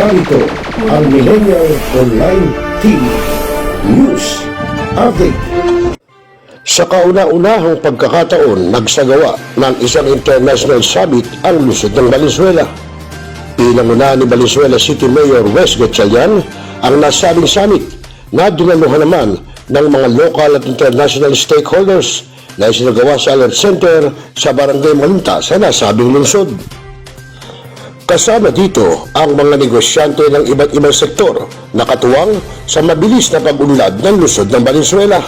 Narito ang Millennial Online TV News Update. Sa kauna-unahang pagkakataon, nagsagawa ng isang international summit ang lusod ng Valenzuela. Pinanguna ni Valenzuela City Mayor Wes Gatchalian ang nasabing summit na dinaluhan naman ng mga local at international stakeholders na isinagawa sa Alert Center sa Barangay Malinta sa nasabing lungsod. Kasama dito ang mga negosyante ng iba't ibang sektor na katuwang sa mabilis na pag-unlad ng lusod ng Valenzuela.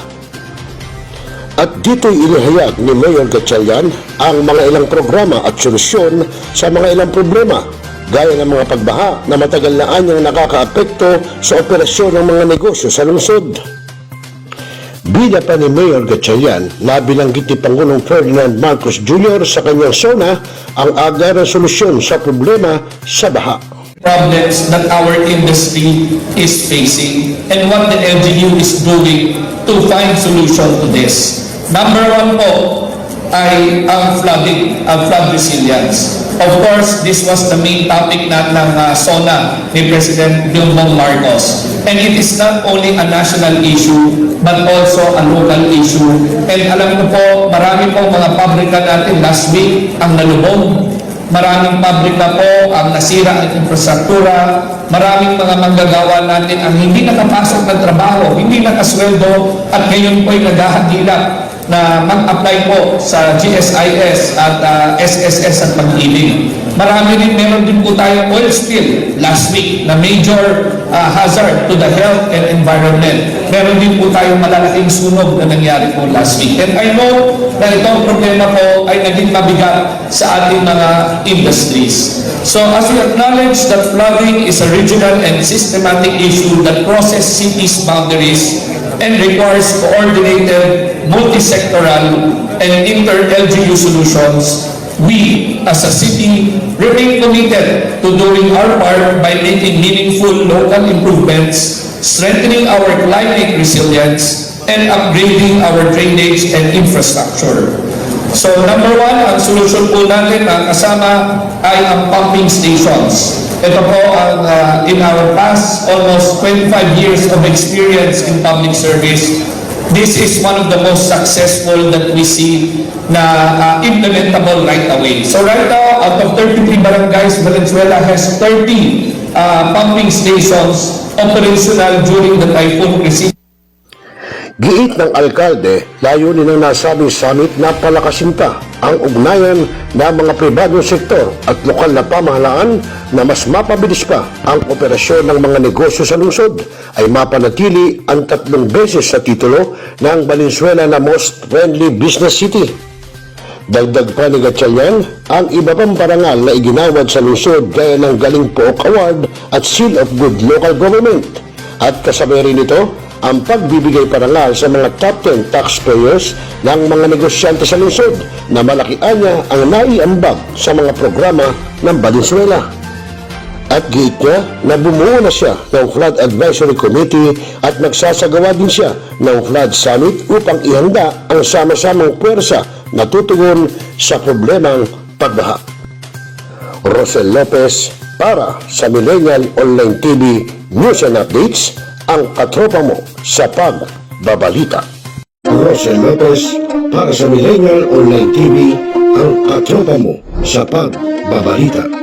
At dito'y inihayag ni Mayor Gatchalian ang mga ilang programa at solusyon sa mga ilang problema gaya ng mga pagbaha na matagal na anyang nakakaapekto sa operasyon ng mga negosyo sa lungsod. Bida pa ni Mayor Gatchalian na bilanggit ni Pangulong Ferdinand Marcos Jr. sa kanyang sona ang agarang solusyon sa problema sa baha. problems that our industry is facing and what the LGU is doing to find solution to this. Number one po ay ang flooding, ang flood resilience. Of course, this was the main topic na ng uh, SONA ni President Bongbong Marcos. And it is not only a national issue, but also a local issue. And alam ko po, marami po mga pabrika natin last week ang nalubog Maraming pabrika po ang nasira ang infrastruktura, maraming mga manggagawa natin ang hindi nakapasok ng trabaho, hindi nakasweldo at ngayon po ay naghahagilap na mag-apply po sa GSIS at ah, SSS at pag-ibig. Marami rin, meron din po tayong oil spill last week na major ah, hazard to the health and environment. Meron din po tayong malalaking sunog na nangyari po last week. And I know na itong problema po ay naging mabigat sa ating mga industries. So as we acknowledge that flooding is a regional and systematic issue that crosses cities' boundaries and requires coordinated, multi-sectoral, and inter-LGU solutions, we, as a city, remain committed to doing our part by making meaningful local improvements, strengthening our climate resilience, and upgrading our drainage and infrastructure. So number one, ang solution po natin na kasama ay ang pumping stations. Ito po ang uh, in our past almost 25 years of experience in public service. This is one of the most successful that we see na uh, implementable right away. So right now, out of 33 barangays, Valenzuela has 30 uh, pumping stations operational during the typhoon receipt Giit ng alkalde, layunin ng nasabing summit na palakasin pa ang ugnayan ng mga pribadong sektor at lokal na pamahalaan na mas mapabilis pa ang operasyon ng mga negosyo sa lungsod ay mapanatili ang tatlong beses sa titulo ng Valenzuela na Most Friendly Business City. Dagdag pa ni Gatchalian, ang iba pang parangal na iginawad sa lungsod gaya ng Galing Pook Award at Seal of Good Local Government. At kasabay rin ito, ang pagbibigay parangal sa mga top 10 taxpayers ng mga negosyante sa lungsod na malakian niya ang naiambag sa mga programa ng Valenzuela. At giit niya na bumuo na siya ng Flood Advisory Committee at nagsasagawa din siya ng Flood Summit upang ihanda ang sama-samang puwersa na tutugon sa problemang pagbaha. Rosel Lopez para sa Millennial Online TV News and Updates ang katropa mo sa pagbabalita. Rosel Lopez para sa Millennial Online TV ang katropa mo sa pagbabalita.